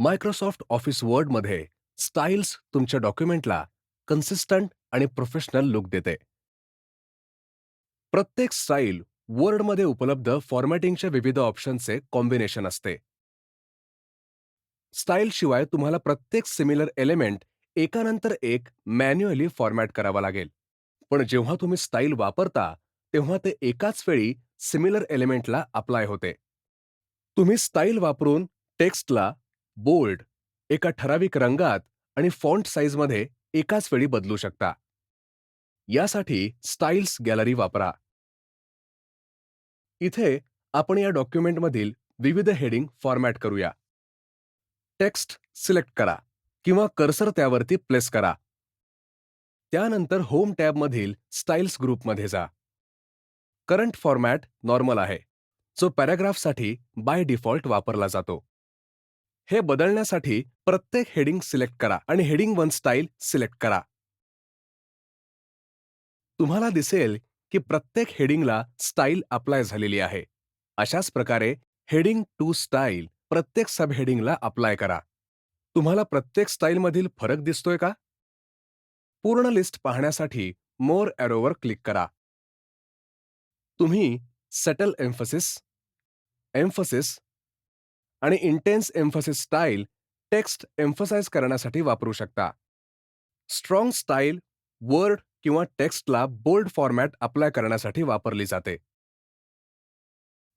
Microsoft office वर्डमध्ये styles तुमच्या डॉक्युमेंटला कन्सिस्टंट आणि प्रोफेशनल लुक देते. प्रत्येक स्टाईल वर्डमध्ये उपलब्ध फॉर्मॅटिंगच्या विविध ऑप्शनचे कॉम्बिनेशन असते. स्टाईल शिवाय तुम्हाला प्रत्येक सिमिलर एलिमेंट एकानंतर एक मॅन्युअली फॉर्मॅट करावा लागेल. पण जेव्हा तुम्ही स्टाईल वापरता तेव्हा ते एकाच वेळी सिमिलर एलिमेंटला अप्लाय होते. तुम्ही स्टाईल वापरून टेक्स्टला बोल्ड एका ठराविक रंगात आणि फॉन्ट साईजमध्ये एकाच वेळी बदलू शकता. यासाठी स्टाईल्स गॅलरी वापरा. इथे आपण या डॉक्युमेंटमधील विविध हेडिंग फॉर्मॅट करूया. टेक्स्ट सिलेक्ट करा किंवा कर्सर त्यावरती प्लेस करा. त्यानंतर होम टॅबमधील स्टाईल्स ग्रुपमध्ये जा. करंट फॉर्मॅट नॉर्मल आहे. जो पॅराग्राफसाठी बाय डिफॉल्ट वापरला जातो. हे बदलण्यासाठी प्रत्येक हेडिंग सिलेक्ट करा आणि हेडिंग वन स्टाईल सिलेक्ट करा. तुम्हाला दिसेल की प्रत्येक हेडिंगला स्टाईल अप्लाय झालेली आहे. अशाच प्रकारे हेडिंग टू स्टाईल प्रत्येक सब हेडिंगला अप्लाय करा. तुम्हाला प्रत्येक स्टाईलमधील फरक दिसतोय का? पूर्ण लिस्ट पाहण्यासाठी मोर एरोवर क्लिक करा. तुम्ही सेटल एम्फसिस एम्फसिस आणि intense emphasis style text emphasise करण्यासाठी वापरू शकता. स्ट्रॉंग स्टाईल वर्ड किंवा टेक्स्टला बोल्ड फॉर्मॅट अप्लाय करण्यासाठी वापरली जाते.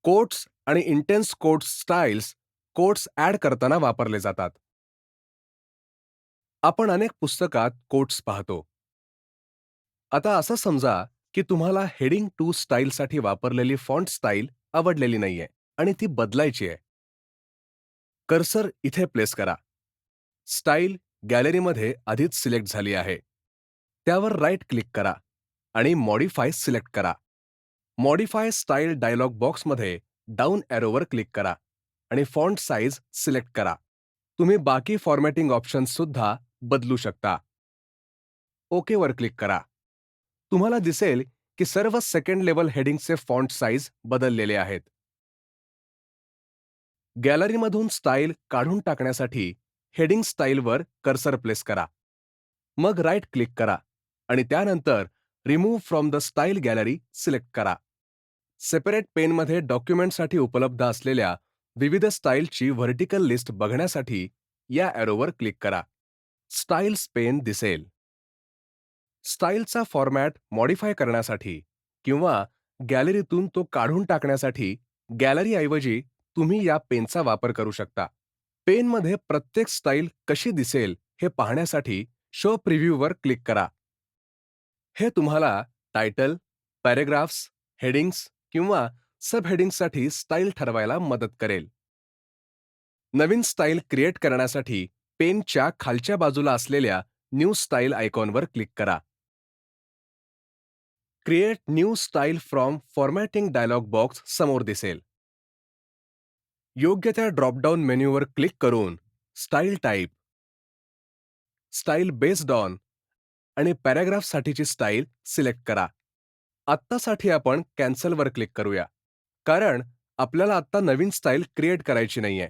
कोट्स आणि intense quotes styles quotes add करताना वापरले जातात. आपण अनेक पुस्तकात कोट्स पाहतो. आता असं समजा की तुम्हाला हेडिंग टू स्टाईलसाठी वापरलेली फॉन्ट स्टाईल आवडलेली नाहीये आणि ती बदलायची आहे. कर्सर इथे प्लेस करा. स्टाईल गॅलरीमध्ये आधीच सिलेक्ट झाली आहे. त्यावर राईट क्लिक करा आणि मॉडिफाय सिलेक्ट करा. मॉडिफाय स्टाईल डायलॉग बॉक्समध्ये डाऊन ॲरोवर क्लिक करा आणि फॉन्ट साईज सिलेक्ट करा. तुम्ही बाकी फॉर्मॅटिंग ऑप्शन्स सुद्धा बदलू शकता. ओकेवर क्लिक करा. तुम्हाला दिसेल की सर्व सेकंड लेवल हेडिंगचे फॉन्ट साईज बदललेले आहेत. गॅलरीमधून स्टाईल काढून टाकण्यासाठी हेडिंग स्टाईलवर कर्सर प्लेस करा. मग राईट क्लिक करा आणि त्यानंतर remove from the style gallery select करा. सेपरेट पेनमध्ये डॉक्युमेंटसाठी उपलब्ध असलेल्या विविध स्टाईलची व्हर्टिकल लिस्ट बघण्यासाठी या ॲरोवर क्लिक करा. स्टाईल्स पेन दिसेल. स्टाईलचा फॉर्मॅट मॉडिफाय करण्यासाठी किंवा गॅलरीतून तो काढून टाकण्यासाठी गॅलरीऐवजी तुम्ही या पेनचा वापर करू शकता. पेनमध्ये प्रत्येक स्टाईल कशी दिसेल हे पाहण्यासाठी शो प्रिव्ह्यूवर क्लिक करा. हे तुम्हाला टायटल पॅरेग्राफ्स हेडिंग्स किंवा सब हेडिंगसाठी स्टाईल ठरवायला मदत करेल. नवीन स्टाईल क्रिएट करण्यासाठी पेनच्या खालच्या बाजूला असलेल्या न्यू स्टाईल आयकॉनवर क्लिक करा. Create new style from formatting dialog box समोर दिसेल. योग्य त्या ड्रॉपडाऊन मेन्यूवर क्लिक करून style type style based on आणि पॅराग्राफसाठीची स्टाईल सिलेक्ट करा. आत्तासाठी आपण कॅन्सलवर क्लिक करूया कारण आपल्याला आत्ता नवीन स्टाईल क्रिएट करायची नाहीये.